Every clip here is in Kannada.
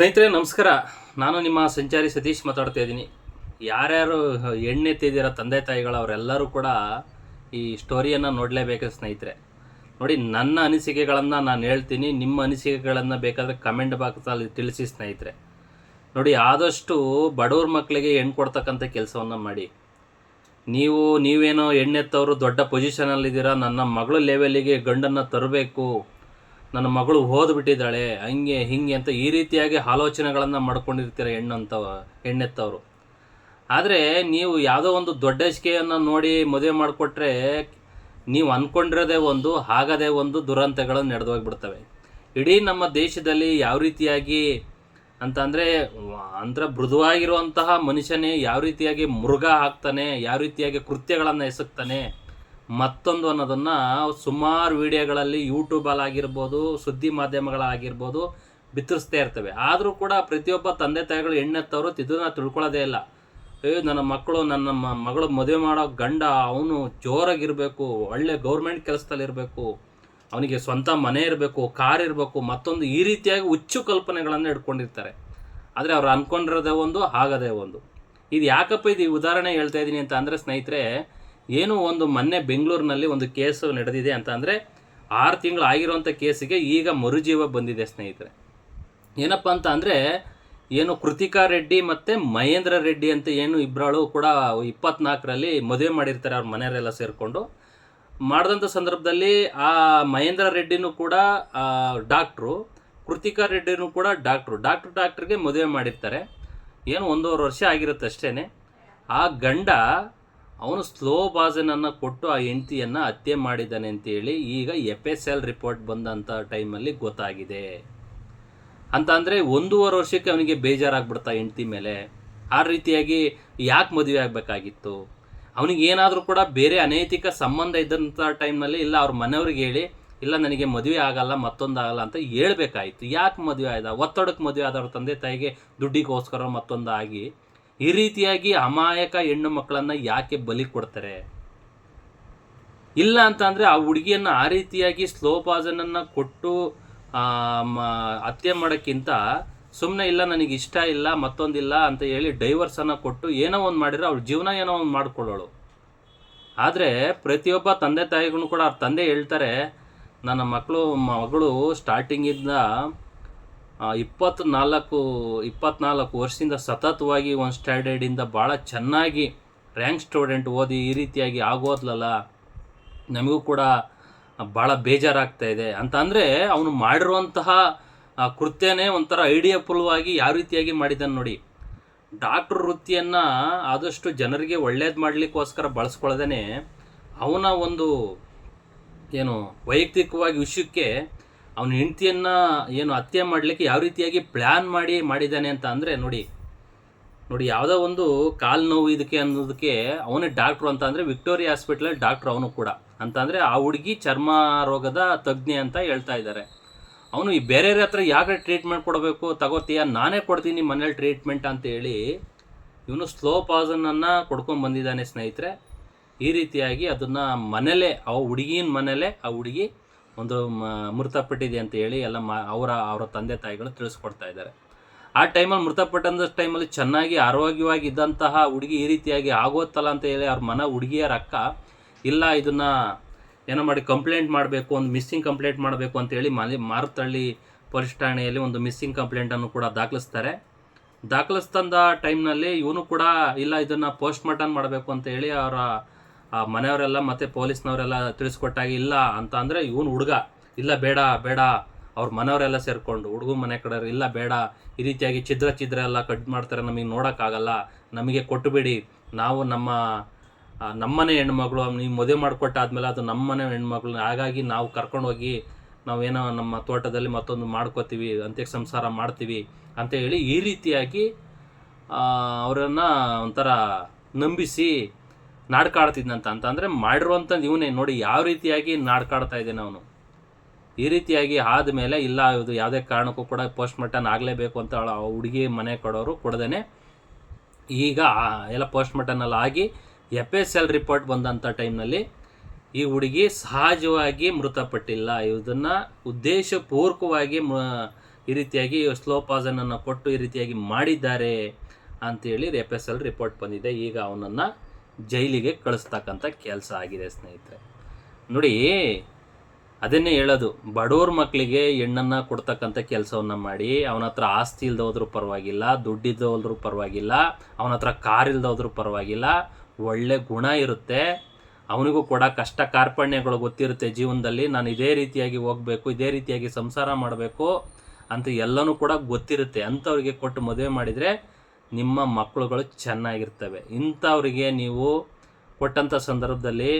ಸ್ನೇಹಿತರೆ, ನಮಸ್ಕಾರ. ನಾನು ನಿಮ್ಮ ಸಂಚಾರಿ ಸತೀಶ್ ಮಾತಾಡ್ತಾ ಇದ್ದೀನಿ. ಯಾರ್ಯಾರು ಎಣ್ಣೆತ್ತಿದ್ದೀರ ತಂದೆ ತಾಯಿಗಳು, ಅವರೆಲ್ಲರೂ ಕೂಡ ಈ ಸ್ಟೋರಿಯನ್ನು ನೋಡಲೇಬೇಕು ಸ್ನೇಹಿತರೆ. ನೋಡಿ, ನನ್ನ ಅನಿಸಿಕೆಗಳನ್ನು ನಾನು ಹೇಳ್ತೀನಿ. ನಿಮ್ಮ ಅನಿಸಿಕೆಗಳನ್ನು ಬೇಕಾದರೆ ಕಮೆಂಟ್ ಬಾಕ್ಸಲ್ಲಿ ತಿಳಿಸಿ ಸ್ನೇಹಿತರೆ. ನೋಡಿ, ಆದಷ್ಟು ಬಡವ್ರ ಮಕ್ಕಳಿಗೆ ಹೆಣ್ಣು ಕೊಡ್ತಕ್ಕಂಥ ಕೆಲಸವನ್ನು ಮಾಡಿ. ನೀವು, ನೀವೇನೋ ಎಣ್ಣೆತ್ತವರು ದೊಡ್ಡ ಪೊಸಿಷನಲ್ಲಿದ್ದೀರಾ ನನ್ನ ಮಗಳು ಲೆವೆಲಿಗೆ ಗಂಡನ್ನು ತರಬೇಕು. ನನ್ನ ಮಗಳು ಓದ್ಬಿಟ್ಟಿದ್ದಾಳೆ, ಹಂಗೆ ಹಿಂಗೆ ಅಂತ ಈ ರೀತಿಯಾಗಿ ಆಲೋಚನೆಗಳನ್ನು ಮಾಡ್ಕೊಂಡಿರ್ತೀರ ಹೆಣ್ಣಂತ ಹೆಣ್ಣೆತ್ತವರು. ಆದರೆ ನೀವು ಯಾವುದೋ ಒಂದು ದೊಡ್ಡ ಹೆಚ್ಕೆಯನ್ನು ನೋಡಿ ಮದುವೆ ಮಾಡಿಕೊಟ್ರೆ ನೀವು ಅಂದ್ಕೊಂಡಿರೋದೇ ಒಂದು, ಆಗದೇ ಒಂದು ದುರಂತಗಳು ನಡೆದೋಗ್ಬಿಡ್ತವೆ. ಇಡೀ ನಮ್ಮ ದೇಶದಲ್ಲಿ ಯಾವ ರೀತಿಯಾಗಿ ಅಂತಂದರೆ ಅಂದ್ರೆ ಮೃದುವಾಗಿರುವಂತಹ ಮನುಷ್ಯನೇ ಯಾವ ರೀತಿಯಾಗಿ ಮೃಗ ಆಗ್ತಾನೆ, ಯಾವ ರೀತಿಯಾಗಿ ಕೃತ್ಯಗಳನ್ನು ಎಸಗ್ತಾನೆ ಮತ್ತೊಂದು ಅನ್ನೋದನ್ನು ಸುಮಾರು ವಿಡಿಯೋಗಳಲ್ಲಿ ಯೂಟ್ಯೂಬಲ್ಲಾಗಿರ್ಬೋದು ಸುದ್ದಿ ಮಾಧ್ಯಮಗಳಾಗಿರ್ಬೋದು ಬಿತ್ತರಿಸ್ತಾ ಇರ್ತವೆ. ಆದರೂ ಕೂಡ ಪ್ರತಿಯೊಬ್ಬ ತಂದೆ ತಾಯಿಗಳು ಹೆಣ್ಣೆತ್ತವರು ಇದನ್ನ ತಿಳ್ಕೊಳ್ಳೋದೇ ಇಲ್ಲ. ಏ, ನನ್ನ ಮಕ್ಕಳು, ನನ್ನ ಮಗಳು ಮದುವೆ ಮಾಡೋ ಗಂಡ, ಅವನು ಜೋರಾಗಿರಬೇಕು, ಒಳ್ಳೆ ಗೌರ್ಮೆಂಟ್ ಕೆಲಸದಲ್ಲಿರಬೇಕು, ಅವನಿಗೆ ಸ್ವಂತ ಮನೆ ಇರಬೇಕು, ಕಾರ್ ಇರಬೇಕು, ಮತ್ತೊಂದು ಈ ರೀತಿಯಾಗಿ ಹುಚ್ಚು ಕಲ್ಪನೆಗಳನ್ನು ಇಟ್ಕೊಂಡಿರ್ತಾರೆ. ಆದರೆ ಅವ್ರು ಅಂದ್ಕೊಂಡಿರೋದೇ ಒಂದು ಆಗದೇ ಒಂದು. ಇದು ಯಾಕಪ್ಪ ಇದು ಉದಾಹರಣೆ ಹೇಳ್ತಾ ಇದ್ದೀನಿ ಅಂತ ಅಂದರೆ ಸ್ನೇಹಿತರೆ ಏನು ಒಂದು ಮೊನ್ನೆ ಬೆಂಗಳೂರಿನಲ್ಲಿ ಒಂದು ಕೇಸು ನಡೆದಿದೆ ಅಂತ ಅಂದರೆ ಆರು ತಿಂಗಳು ಆಗಿರುವಂಥ ಕೇಸಿಗೆ ಈಗ ಮರುಜೀವ ಬಂದಿದೆ ಸ್ನೇಹಿತರೆ. ಏನಪ್ಪ ಅಂತ ಅಂದರೆ ಏನು ಕೃತಿಕಾ ರೆಡ್ಡಿ ಮತ್ತು ಮಹೇಂದ್ರ ರೆಡ್ಡಿ ಅಂತ ಏನು ಇಬ್ಬರಾಳು ಕೂಡ ಇಪ್ಪತ್ನಾಲ್ಕರಲ್ಲಿ ಮದುವೆ ಮಾಡಿರ್ತಾರೆ ಅವ್ರ ಮನೆಯವರೆಲ್ಲ ಸೇರಿಕೊಂಡು. ಮಾಡಿದಂಥ ಸಂದರ್ಭದಲ್ಲಿ ಆ ಮಹೇಂದ್ರ ರೆಡ್ಡಿನೂ ಕೂಡ ಡಾಕ್ಟ್ರು, ಕೃತಿಕಾ ರೆಡ್ಡಿನೂ ಕೂಡ ಡಾಕ್ಟ್ರು. ಡಾಕ್ಟ್ರು ಡಾಕ್ಟ್ರಿಗೆ ಮದುವೆ ಮಾಡಿರ್ತಾರೆ. ಏನು ಒಂದೂವರೆ ವರ್ಷ ಆಗಿರುತ್ತೆ ಅಷ್ಟೇ ಆ ಗಂಡ ಅವನು ಸ್ಲೋ ಬಾಜನನ್ನು ಕೊಟ್ಟು ಆ ಹೆಂಡತಿಯನ್ನು ಹತ್ಯೆ ಮಾಡಿದ್ದಾನೆ ಅಂತೇಳಿ ಈಗ ಎಫ್ ಎಸ್ ಎಲ್ ರಿಪೋರ್ಟ್ ಬಂದಂಥ ಟೈಮಲ್ಲಿ ಗೊತ್ತಾಗಿದೆ. ಅಂತ ಅಂದರೆ ಒಂದೂವರೆ ವರ್ಷಕ್ಕೆ ಅವನಿಗೆ ಬೇಜಾರಾಗ್ಬಿಡ್ತಾ ಹೆಂಡತಿ ಮೇಲೆ. ಆ ರೀತಿಯಾಗಿ ಯಾಕೆ ಮದುವೆ ಆಗಬೇಕಾಗಿತ್ತು? ಅವನಿಗೆ ಏನಾದರೂ ಕೂಡ ಬೇರೆ ಅನೈತಿಕ ಸಂಬಂಧ ಇದ್ದಂಥ ಟೈಮ್ನಲ್ಲಿ ಇಲ್ಲ, ಅವ್ರ ಮನೆಯವ್ರಿಗೆ ಹೇಳಿ, ಇಲ್ಲ ನನಗೆ ಮದುವೆ ಆಗಲ್ಲ ಮತ್ತೊಂದು ಆಗಲ್ಲ ಅಂತ ಹೇಳ್ಬೇಕಾಯ್ತು. ಯಾಕೆ ಮದುವೆ ಆಯ್ದ? ಒತ್ತಡಕ್ಕೆ ಮದುವೆ ಆದವ್ರ ತಂದೆ ತಾಯಿಗೆ ದುಡ್ಡಿಗೋಸ್ಕರ ಮತ್ತೊಂದು ಆಗಿ ಈ ರೀತಿಯಾಗಿ ಅಮಾಯಕ ಹೆಣ್ಣು ಮಕ್ಕಳನ್ನು ಯಾಕೆ ಬಲಿ ಕೊಡ್ತಾರೆ? ಇಲ್ಲ ಅಂತ ಅಂದರೆ ಆ ಹುಡುಗಿಯನ್ನು ಆ ರೀತಿಯಾಗಿ ಸ್ಲೋ ಪಾಸನನ್ನು ಕೊಟ್ಟು ಹತ್ಯೆ ಮಾಡೋಕ್ಕಿಂತ ಸುಮ್ಮನೆ ಇಲ್ಲ, ನನಗೆ ಇಷ್ಟ ಇಲ್ಲ, ಮತ್ತೊಂದಿಲ್ಲ ಅಂತ ಹೇಳಿ ಡೈವರ್ಸನ್ನು ಕೊಟ್ಟು ಏನೋ ಒಂದು ಮಾಡಿದ್ರೆ ಅವ್ಳ ಜೀವನ ಏನೋ ಒಂದು ಮಾಡ್ಕೊಳ್ಳೋಳು. ಆದರೆ ಪ್ರತಿಯೊಬ್ಬ ತಂದೆ ತಾಯಿಗೂ ಕೂಡ ಅವ್ರ ತಂದೆ ಹೇಳ್ತಾರೆ, ನನ್ನ ಮಕ್ಕಳು ಮಗಳು ಸ್ಟಾರ್ಟಿಂಗಿಂದ ಇಪ್ಪತ್ನಾಲ್ಕು ಇಪ್ಪತ್ನಾಲ್ಕು ವರ್ಷದಿಂದ ಸತತವಾಗಿ ಒಂದು ಸ್ಟ್ಯಾಂಡರ್ಡಿಂದ ಭಾಳ ಚೆನ್ನಾಗಿ ರ್ಯಾಂಕ್ ಸ್ಟೂಡೆಂಟ್ ಓದಿ ಈ ರೀತಿಯಾಗಿ ಆಗೋದ್ಲಲ್ಲ, ನಮಗೂ ಕೂಡ ಭಾಳ ಬೇಜಾರಾಗ್ತಾ ಇದೆ. ಅಂತ ಅಂದರೆ ಅವನು ಮಾಡಿರುವಂತಹ ಕೃತ್ಯನೇ ಒಂಥರ ಐಡಿಯಾ ಪುಲ್ವಾಗಿ ಯಾವ ರೀತಿಯಾಗಿ ಮಾಡಿದ್ದಾನೆ ನೋಡಿ. ಡಾಕ್ಟ್ರ್ ವೃತ್ತಿಯನ್ನು ಆದಷ್ಟು ಜನರಿಗೆ ಒಳ್ಳೇದು ಮಾಡಲಿಕ್ಕೋಸ್ಕರ ಬಳಸ್ಕೊಳ್ಳೋದೇ ಅವನ ಒಂದು ಏನು ವೈಯಕ್ತಿಕವಾಗಿ ವಿಷಯಕ್ಕೆ ಅವನ ಹೆಂಡತಿಯನ್ನು ಏನು ಹತ್ಯೆ ಮಾಡಲಿಕ್ಕೆ ಯಾವ ರೀತಿಯಾಗಿ ಪ್ಲ್ಯಾನ್ ಮಾಡಿ ಮಾಡಿದ್ದಾನೆ ಅಂತ ಅಂದರೆ ನೋಡಿ ನೋಡಿ ಯಾವುದೋ ಒಂದು ಕಾಲು ನೋವು ಇದಕ್ಕೆ ಅನ್ನೋದಕ್ಕೆ ಅವನೇ ಡಾಕ್ಟ್ರು ಅಂತ ಅಂದರೆ ವಿಕ್ಟೋರಿಯಾ ಹಾಸ್ಪಿಟ್ಲಲ್ಲಿ ಡಾಕ್ಟ್ರು ಅವನು ಕೂಡ. ಅಂತ ಅಂದರೆ ಆ ಹುಡುಗಿ ಚರ್ಮ ರೋಗದ ತಜ್ಞೆ ಅಂತ ಹೇಳ್ತಾ ಇದ್ದಾರೆ. ಅವನು ಈ ಬೇರೆಯವ್ರ ಹತ್ರ ಯಾಕೆ ಟ್ರೀಟ್ಮೆಂಟ್ ಕೊಡಬೇಕು, ತಗೋತೀಯ? ನಾನೇ ಕೊಡ್ತೀನಿ ಮನೇಲಿ ಟ್ರೀಟ್ಮೆಂಟ್ ಅಂತ ಹೇಳಿ ಇವನು ಸ್ಲೋ ಪಾಸನನ್ನು ಕೊಡ್ಕೊಂಡು ಬಂದಿದ್ದಾನೆ ಸ್ನೇಹಿತರೆ. ಈ ರೀತಿಯಾಗಿ ಅದನ್ನು ಮನೇಲೇ, ಆ ಹುಡುಗಿನ ಮನೇಲೇ ಆ ಹುಡುಗಿ ಒಂದು ಮೃತಪಟ್ಟಿದೆ ಅಂತ ಹೇಳಿ ಎಲ್ಲ ಮಾ, ಅವರ ಅವರ ತಂದೆ ತಾಯಿಗಳು ತಿಳಿಸ್ಕೊಡ್ತಾ ಇದ್ದಾರೆ. ಆ ಟೈಮಲ್ಲಿ ಮೃತಪಟ್ಟಂಥ ಟೈಮಲ್ಲಿ ಚೆನ್ನಾಗಿ ಆರೋಗ್ಯವಾಗಿ ಇದ್ದಂತಹ ಹುಡುಗಿ ಈ ರೀತಿಯಾಗಿ ಆಗೋತ್ತಲ್ಲ ಅಂತ ಹೇಳಿ ಅವ್ರ ಮನ ಹುಡುಗಿಯರ ರಕ್ಕ ಇಲ್ಲ, ಇದನ್ನು ಏನೋ ಮಾಡಿ ಕಂಪ್ಲೇಂಟ್ ಮಾಡಬೇಕು, ಒಂದು ಮಿಸ್ಸಿಂಗ್ ಕಂಪ್ಲೇಂಟ್ ಮಾಡಬೇಕು ಅಂತೇಳಿ ಮನೆ, ಮಾರುತಳ್ಳಿ ಪೊಲೀಸ್ ಠಾಣೆಯಲ್ಲಿ ಒಂದು ಮಿಸ್ಸಿಂಗ್ ಕಂಪ್ಲೇಂಟನ್ನು ಕೂಡ ದಾಖಲಿಸ್ತಾರೆ. ದಾಖಲಿಸ್ತಂದ ಟೈಮ್ನಲ್ಲಿ ಇವನು ಕೂಡ ಇಲ್ಲ, ಇದನ್ನು ಪೋಸ್ಟ್ ಮಾರ್ಟಮ್ ಮಾಡಬೇಕು ಅಂತ ಹೇಳಿ ಅವರ ಆ ಮನೆಯವರೆಲ್ಲ ಮತ್ತೆ ಪೊಲೀಸ್ನವರೆಲ್ಲ ತಿಳಿಸ್ಕೊಟ್ಟಾಗಿ, ಇಲ್ಲ ಅಂತ ಅಂದರೆ ಇವನು ಹುಡುಗ, ಇಲ್ಲ ಬೇಡ ಬೇಡ, ಅವ್ರ ಮನೆಯವರೆಲ್ಲ ಸೇರಿಕೊಂಡು ಹುಡುಗ ಮನೆ ಕಡೆ ಇಲ್ಲ ಬೇಡ, ಈ ರೀತಿಯಾಗಿ ಛಿದ್ರ ಛಿದ್ರ ಎಲ್ಲ ಕಟ್ ಮಾಡ್ತಾರೆ, ನಮಗೆ ನೋಡೋಕ್ಕಾಗಲ್ಲ, ನಮಗೆ ಕೊಟ್ಟುಬಿಡಿ ನಾವು ನಮ್ಮ ನಮ್ಮನೆ ಹೆಣ್ಮಗಳು, ನೀವು ಮದುವೆ ಮಾಡಿಕೊಟ್ಟಾದ್ಮೇಲೆ ಅದು ನಮ್ಮನೆ ಹೆಣ್ಮಗಳು, ಹಾಗಾಗಿ ನಾವು ಕರ್ಕೊಂಡೋಗಿ ನಾವೇನೋ ನಮ್ಮ ತೋಟದಲ್ಲಿ ಮತ್ತೊಂದು ಮಾಡ್ಕೋತೀವಿ ಅಂತ್ಯ ಸಂಸಾರ ಮಾಡ್ತೀವಿ, ಅಂತ ಹೇಳಿ ಈ ರೀತಿಯಾಗಿ ಅವರನ್ನು ಒಂಥರ ನಂಬಿಸಿ ನಾಡ್ಕಾಡ್ತಿದ್ನಂತ ಅಂತಂದರೆ ಮಾಡಿರುವಂಥದ್ದು ಇವನೇ. ನೋಡಿ, ಯಾವ ರೀತಿಯಾಗಿ ನಾಡ್ಕಾಡ್ತಾ ಇದ್ದಾನೆ ಅವನು. ಈ ರೀತಿಯಾಗಿ ಆದಮೇಲೆ ಇಲ್ಲ, ಇದು ಯಾವುದೇ ಕಾರಣಕ್ಕೂ ಕೂಡ ಪೋಸ್ಟ್ ಮಾರ್ಟಮ್ ಆಗಲೇಬೇಕು ಅಂತ ಆ ಹುಡುಗಿ ಮನೆ ಕೊಡೋರು ಕೊಡದೇನೆ. ಈಗ ಎಲ್ಲ ಪೋಸ್ಟ್ ಮಾರ್ಟಮ್ನಲ್ಲಿ ಆಗಿ ಎಫ್ ಎಸ್ ಎಲ್ ರಿಪೋರ್ಟ್ ಬಂದಂಥ ಟೈಮ್ನಲ್ಲಿ ಈ ಹುಡುಗಿ ಸಹಜವಾಗಿ ಮೃತಪಟ್ಟಿಲ್ಲ. ಇದನ್ನು ಉದ್ದೇಶಪೂರ್ವಕವಾಗಿ ಈ ರೀತಿಯಾಗಿ ಸ್ಲೋ ಪಾಸನನ್ನು ಕೊಟ್ಟು ಈ ರೀತಿಯಾಗಿ ಮಾಡಿದ್ದಾರೆ ಅಂತೇಳಿ ಎಫ್ ಎಸ್ ಎಲ್ ರಿಪೋರ್ಟ್ ಬಂದಿದೆ. ಈಗ ಅವನನ್ನು ಜೈಲಿಗೆ ಕಳಿಸ್ತಕ್ಕಂಥ ಕೆಲಸ ಆಗಿದೆ ಸ್ನೇಹಿತರೆ. ನೋಡಿ, ಅದನ್ನೇ ಹೇಳೋದು. ಬಡವ್ರ ಮಕ್ಕಳಿಗೆ ಹೆಣ್ಣನ್ನು ಕೊಡ್ತಕ್ಕಂಥ ಕೆಲಸವನ್ನು ಮಾಡಿ, ಅವನ ಹತ್ರ ಆಸ್ತಿ ಇಲ್ದೋದ್ರೂ ಪರವಾಗಿಲ್ಲ ದುಡ್ಡಿದ್ದೋದ್ರೂ ಪರವಾಗಿಲ್ಲ, ಅವನ ಹತ್ರ ಕಾರ್ ಇಲ್ದೋದ್ರೂ ಪರವಾಗಿಲ್ಲ, ಒಳ್ಳೆ ಗುಣ ಇರುತ್ತೆ. ಅವನಿಗೂ ಕೂಡ ಕಷ್ಟ ಕಾರ್ಪಣ್ಯಗಳು ಗೊತ್ತಿರುತ್ತೆ ಜೀವನದಲ್ಲಿ. ನಾನು ಇದೇ ರೀತಿಯಾಗಿ ಹೋಗಬೇಕು, ಇದೇ ರೀತಿಯಾಗಿ ಸಂಸಾರ ಮಾಡಬೇಕು ಅಂತ ಎಲ್ಲನೂ ಕೂಡ ಗೊತ್ತಿರುತ್ತೆ. ಅಂಥವ್ರಿಗೆ ಕೊಟ್ಟು ಮದುವೆ ಮಾಡಿದರೆ ನಿಮ್ಮ ಮಕ್ಕಳುಗಳು ಚೆನ್ನಾಗಿರ್ತವೆ. ಇಂಥವ್ರಿಗೆ ನೀವು ಕೊಟ್ಟಂಥ ಸಂದರ್ಭದಲ್ಲಿ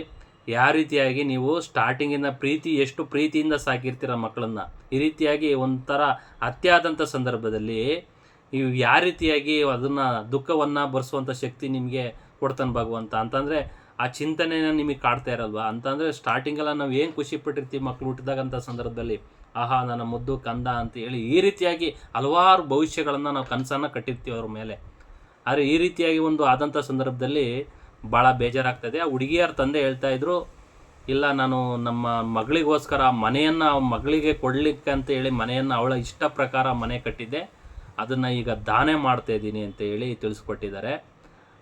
ಯಾವ ರೀತಿಯಾಗಿ ನೀವು ಸ್ಟಾರ್ಟಿಂಗಿಂದ ಪ್ರೀತಿ, ಎಷ್ಟು ಪ್ರೀತಿಯಿಂದ ಸಾಕಿರ್ತೀರ ಮಕ್ಕಳನ್ನ? ಈ ರೀತಿಯಾಗಿ ಒಂಥರ ಹತ್ಯೆ ಸಂದರ್ಭದಲ್ಲಿ ನೀವು ಯಾವ ರೀತಿಯಾಗಿ ಅದನ್ನು ದುಃಖವನ್ನು ಭರಿಸುವಂಥ ಶಕ್ತಿ ನಿಮಗೆ ಕೊಡ್ತಾನೆ ಭಗವಂತ. ಅಂತಂದರೆ ಆ ಚಿಂತನೆನ ನಿಮಗೆ ಕಾಡ್ತಾ ಇರಲ್ವಾ? ಅಂತಂದರೆ ಸ್ಟಾರ್ಟಿಂಗೆಲ್ಲ ನಾವು ಏನು ಖುಷಿ ಪಟ್ಟಿರ್ತೀವಿ ಮಕ್ಕಳು ಹುಟ್ಟಿದಾಗಂಥ ಸಂದರ್ಭದಲ್ಲಿ? ಆಹಾ, ನನ್ನ ಮುದ್ದು ಕಂದ ಅಂತ ಹೇಳಿ ಈ ರೀತಿಯಾಗಿ ಹಲವಾರು ಭವಿಷ್ಯಗಳನ್ನು ನಾವು ಕನಸನ್ನು ಕಟ್ಟಿರ್ತೀವಿ ಅವ್ರ ಮೇಲೆ. ಆದರೆ ಈ ರೀತಿಯಾಗಿ ಒಂದು ಆದಂಥ ಸಂದರ್ಭದಲ್ಲಿ ಭಾಳ ಬೇಜಾರಾಗ್ತದೆ. ಆ ಹುಡುಗಿಯರ ತಂದೆ ಹೇಳ್ತಾ ಇದ್ರು, ಇಲ್ಲ, ನಾನು ನಮ್ಮ ಮಗಳಿಗೋಸ್ಕರ ಮನೆಯನ್ನು ಮಗಳಿಗೆ ಕೊಡಲಿಕ್ಕೆ ಅಂತ ಹೇಳಿ ಮನೆಯನ್ನು ಅವಳ ಇಷ್ಟ ಪ್ರಕಾರ ಮನೆ ಕಟ್ಟಿದ್ದೆ. ಅದನ್ನು ಈಗ ದಾನೆ ಮಾಡ್ತಾ ಇದ್ದೀನಿ ಅಂತ ಹೇಳಿ ತಿಳಿಸ್ಕೊಟ್ಟಿದ್ದಾರೆ.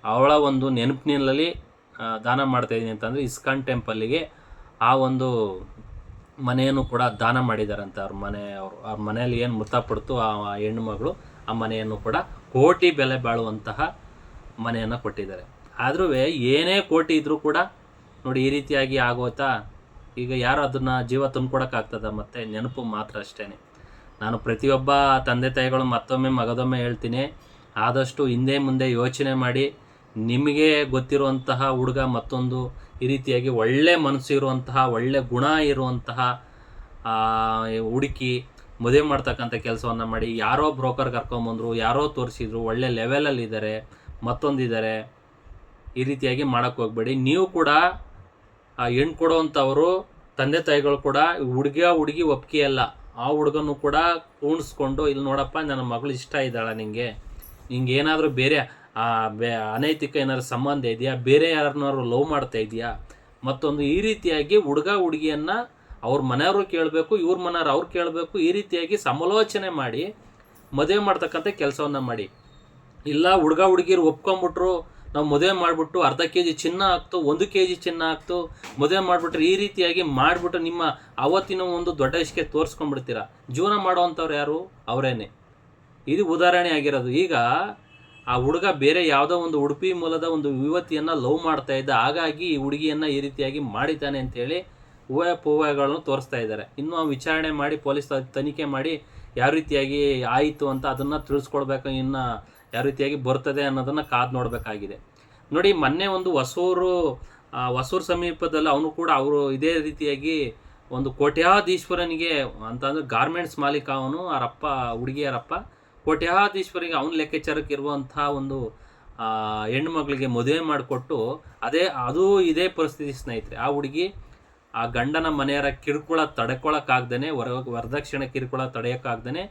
ಅವಳ ಒಂದು ನೆನಪಿನಲ್ಲಿ ದಾನ ಮಾಡ್ತಾ ಇದ್ದೀನಿ ಅಂತಂದರೆ ಇಸ್ಕಾನ್ ಟೆಂಪಲ್ಲಿಗೆ ಆ ಒಂದು ಮನೆಯನ್ನು ಕೂಡ ದಾನ ಮಾಡಿದಾರಂತೆ. ಅವ್ರ ಮನೆ, ಅವರು, ಅವ್ರ ಮನೆಯಲ್ಲಿ ಏನು ಮೃತಪಡ್ತು ಆ ಹೆಣ್ಣು ಮಗಳು, ಆ ಮನೆಯನ್ನು ಕೂಡ ಕೋಟಿ ಬೆಲೆ ಬಾಳುವಂತಹ ಮನೆಯನ್ನು ಕೊಟ್ಟಿದ್ದಾರೆ. ಆದ್ರೂ ಏನೇ ಕೋಟಿ ಇದ್ದರೂ ಕೂಡ ನೋಡಿ ಈ ರೀತಿಯಾಗಿ ಆಗೋತಾ ಈಗ ಯಾರು ಅದನ್ನು ಜೀವ ತುಂಬ್ಕೊಡೋಕ್ಕಾಗ್ತದ ಮತ್ತು ನೆನಪು ಮಾತ್ರ ಅಷ್ಟೇ ನಾನು ಪ್ರತಿಯೊಬ್ಬ ತಂದೆ ತಾಯಿಗಳು ಮತ್ತೊಮ್ಮೆ ಮಗದೊಮ್ಮೆ ಹೇಳ್ತೀನಿ, ಆದಷ್ಟು ಹಿಂದೆ ಮುಂದೆ ಯೋಚನೆ ಮಾಡಿ ನಿಮಗೆ ಗೊತ್ತಿರುವಂತಹ ಹುಡುಗ ಮತ್ತೊಂದು ಈ ರೀತಿಯಾಗಿ ಒಳ್ಳೆ ಮನಸ್ಸು ಇರುವಂತಹ, ಒಳ್ಳೆ ಗುಣ ಇರುವಂತಹ ಹುಡುಕಿ ಮದುವೆ ಮಾಡ್ತಕ್ಕಂಥ ಕೆಲಸವನ್ನು ಮಾಡಿ, ಯಾರೋ ಬ್ರೋಕರ್ ಕರ್ಕೊಂಬಂದರು ಯಾರೋ ತೋರಿಸಿದ್ರು, ಒಳ್ಳೆ ಲೆವೆಲಲ್ಲಿ ಇದ್ದಾರೆ ಮತ್ತೊಂದಿದ್ದಾರೆ ಈ ರೀತಿಯಾಗಿ ಮಾಡೋಕ್ಕೆ ಹೋಗಬೇಡಿ. ನೀವು ಕೂಡ ಹೆಣ್ಣು ಕೊಡುವಂಥವರು ತಂದೆ ತಾಯಿಗಳು ಕೂಡ ಹುಡುಗಿ ಒಪ್ಪಿಗೆ ಅಲ್ಲ. ಆ ಹುಡುಗನೂ ಕೂಡ ಕೂಣಿಸ್ಕೊಂಡು ಇಲ್ಲಿ ನೋಡಪ್ಪ, ನನ್ನ ಮಗಳು ಇಷ್ಟ ಇದ್ದಾಳೆ ನಿಮಗೆ ನಿಂಗೆ. ಏನಾದರೂ ಬೇರೆ ಆ, ಅನೈತಿಕ ಏನಾದ್ರು ಸಂಬಂಧ ಇದೆಯಾ? ಬೇರೆ ಯಾರನ್ನಾದ್ರು ಲವ್ ಮಾಡ್ತಾ ಇದೆಯಾ? ಮತ್ತೊಂದು ಈ ರೀತಿಯಾಗಿ ಹುಡುಗ ಹುಡುಗಿಯನ್ನು ಅವ್ರ ಮನೆಯವರು ಕೇಳಬೇಕು ಇವ್ರ ಮನೆಯವ್ರು ಅವ್ರು ಕೇಳಬೇಕು ಈ ರೀತಿಯಾಗಿ ಸಮಾಲೋಚನೆ ಮಾಡಿ ಮದುವೆ ಮಾಡ್ತಕ್ಕಂಥ ಕೆಲಸವನ್ನು ಮಾಡಿ. ಇಲ್ಲ ಹುಡುಗ ಹುಡುಗಿರು ಒಪ್ಕೊಂಬಿಟ್ರು ನಾವು ಮದುವೆ ಮಾಡಿಬಿಟ್ಟು ಅರ್ಧ ಕೆ ಜಿ ಚಿನ್ನ ಹಾಕ್ತು ಒಂದು ಕೆ ಜಿ ಚಿನ್ನ ಹಾಕ್ತು ಮದುವೆ ಮಾಡಿಬಿಟ್ರೆ ಈ ರೀತಿಯಾಗಿ ಮಾಡಿಬಿಟ್ಟು ನಿಮ್ಮ ಅವತ್ತಿನ ಒಂದು ದೊಡ್ಡ ಇಷ್ಟಕ್ಕೆ ತೋರಿಸ್ಕೊಂಡ್ಬಿಡ್ತೀರಾ? ಜೀವನ ಮಾಡುವಂಥವ್ರು ಯಾರು? ಅವರೇನೆ. ಇದು ಉದಾಹರಣೆ ಆಗಿರೋದು. ಈಗ ಆ ಹುಡುಗ ಬೇರೆ ಯಾವುದೋ ಒಂದು ಉಡುಪಿ ಮೂಲದ ಒಂದು ಯುವತಿಯನ್ನು ಲವ್ ಮಾಡ್ತಾ ಇದ್ದ. ಹಾಗಾಗಿ ಈ ಹುಡುಗಿಯನ್ನು ಈ ರೀತಿಯಾಗಿ ಮಾಡಿದ್ದಾನೆ ಅಂತೇಳಿ ಊಹೆ ಪೂವೆಗಳನ್ನು ತೋರಿಸ್ತಾ ಇದ್ದಾರೆ. ಇನ್ನು ಆ ವಿಚಾರಣೆ ಮಾಡಿ ಪೊಲೀಸ್ ತನಿಖೆ ಮಾಡಿ ಯಾವ ರೀತಿಯಾಗಿ ಆಯಿತು ಅಂತ ಅದನ್ನು ತಿಳಿಸ್ಕೊಡ್ಬೇಕು, ಇನ್ನು ಯಾವ ರೀತಿಯಾಗಿ ಬರ್ತದೆ ಅನ್ನೋದನ್ನು ಕಾದು ನೋಡಬೇಕಾಗಿದೆ. ನೋಡಿ, ಮೊನ್ನೆ ಒಂದು ಹೊಸೂರು ಹೊಸೂರು ಸಮೀಪದಲ್ಲಿ ಅವನು ಕೂಡ ಅವರು ಇದೇ ರೀತಿಯಾಗಿ ಒಂದು ಕೋಟ್ಯಾಧೀಶ್ವರನಿಗೆ ಅಂತಂದ್ರೆ ಗಾರ್ಮೆಂಟ್ಸ್ ಮಾಲೀಕ ಅವನು, ಅವರಪ್ಪ, ಹುಡುಗಿಯರಪ್ಪ. ಕೋಟ್ಯಾಧೀಶ್ವರಿಗೆ ಅವನ ಲೆಕ್ಕಾಚಾರಕ್ಕೆ ಇರುವಂತಹ ಒಂದು ಆ, ಹೆಣ್ಣು ಮಗಳಿಗೆ ಮದುವೆ ಮಾಡಿಕೊಟ್ಟು ಅದೇ ಅದು ಇದೇ ಪರಿಸ್ಥಿತಿ ಸ್ನೇಹಿತರೆ. ಆ ಹುಡುಗಿ ಆ ಗಂಡನ ಮನೆಯವರ ಕಿರುಕುಳ ತಡ್ಕೊಳಕ್ಕಾಗ್ದೇ ವರ ವರದಕ್ಷಿಣೆ ಕಿರುಕುಳ ತಡೆಯೋಕ್ಕಾಗ್ದೇ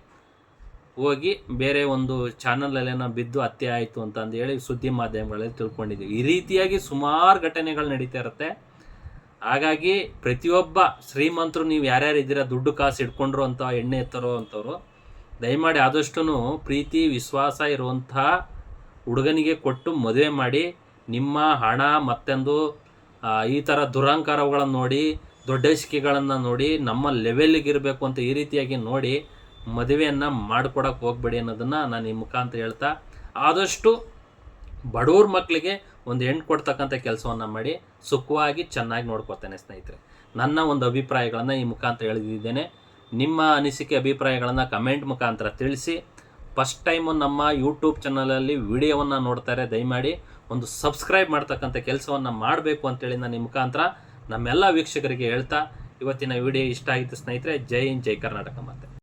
ಹೋಗಿ ಬೇರೆ ಒಂದು ಚಾನಲಲ್ಲೇನೋ ಬಿದ್ದು ಹತ್ಯೆ ಆಯಿತು ಅಂತ ಅಂದು ಹೇಳಿ ಸುದ್ದಿ ಮಾಧ್ಯಮಗಳಲ್ಲಿ ತಿಳ್ಕೊಂಡಿದ್ದೀವಿ. ಈ ರೀತಿಯಾಗಿ ಸುಮಾರು ಘಟನೆಗಳು ನಡೀತಾ ಇರುತ್ತೆ. ಹಾಗಾಗಿ ಪ್ರತಿಯೊಬ್ಬ ಶ್ರೀಮಂತರು ನೀವು ಯಾರ್ಯಾರು ಇದ್ದೀರಾ ದುಡ್ಡು ಕಾಸು ಇಟ್ಕೊಂಡ್ರು ಅಂತ ಎಣ್ಣೆ ಎತ್ತರೋ ಅಂಥವ್ರು ದಯಮಾಡಿ ಆದಷ್ಟು ಪ್ರೀತಿ, ವಿಶ್ವಾಸ ಇರುವಂಥ ಹುಡುಗನಿಗೆ ಕೊಟ್ಟು ಮದುವೆ ಮಾಡಿ, ನಿಮ್ಮ ಹಣ ಮತ್ತೊಂದು ಈ ಥರ ದುರಹಂಕಾರಗಳನ್ನು ನೋಡಿ ದೊಡ್ಡಸಿಕೆಗಳನ್ನು ನೋಡಿ, ನಮ್ಮ ಲೆವೆಲ್ಗೆ ಇರಬೇಕು ಅಂತ ಈ ರೀತಿಯಾಗಿ ನೋಡಿ ಮದುವೆಯನ್ನು ಮಾಡ್ಕೊಡಕ್ಕೆ ಹೋಗ್ಬೇಡಿ ಅನ್ನೋದನ್ನು ನಾನು ಈ ಮುಖಾಂತರ ಹೇಳ್ತಾ, ಆದಷ್ಟು ಬಡವ್ರ ಮಕ್ಕಳಿಗೆ ಒಂದು ಹೆಣ್ಣು ಕೊಡ್ತಕ್ಕಂಥ ಕೆಲಸವನ್ನು ಮಾಡಿ, ಸುಖವಾಗಿ ಚೆನ್ನಾಗಿ ನೋಡ್ಕೋತೇನೆ ಸ್ನೇಹಿತರೆ. ನನ್ನ ಒಂದು ಅಭಿಪ್ರಾಯಗಳನ್ನು ಈ ಮುಖಾಂತರ ಹೇಳಿದ್ದೇನೆ ನಿಮ್ಮ ಅನಿಸಿಕೆ ಅಭಿಪ್ರಾಯಗಳನ್ನು ಕಮೆಂಟ್ ಮುಖಾಂತರ ತಿಳಿಸಿ. ಫಸ್ಟ್ ಟೈಮು ನಮ್ಮ ಯೂಟ್ಯೂಬ್ ಚಾನಲಲ್ಲಿ ವಿಡಿಯೋವನ್ನು ನೋಡ್ತಾರೆ, ದಯಮಾಡಿ ಒಂದು ಸಬ್ಸ್ಕ್ರೈಬ್ ಮಾಡ್ತಕ್ಕಂಥ ಕೆಲಸವನ್ನು ಮಾಡಬೇಕು ಅಂತೇಳಿ ನಾನು ನಿಮ್ಮ ಮುಖಾಂತರ ನಮ್ಮೆಲ್ಲ ವೀಕ್ಷಕರಿಗೆ ಹೇಳ್ತಾ, ಇವತ್ತಿನ ವಿಡಿಯೋ ಇಷ್ಟ ಆಯಿತು ಸ್ನೇಹಿತರೆ, ಜೈ ಹಿಂದ್, ಜೈ ಕರ್ನಾಟಕ ಮತ್ತೆ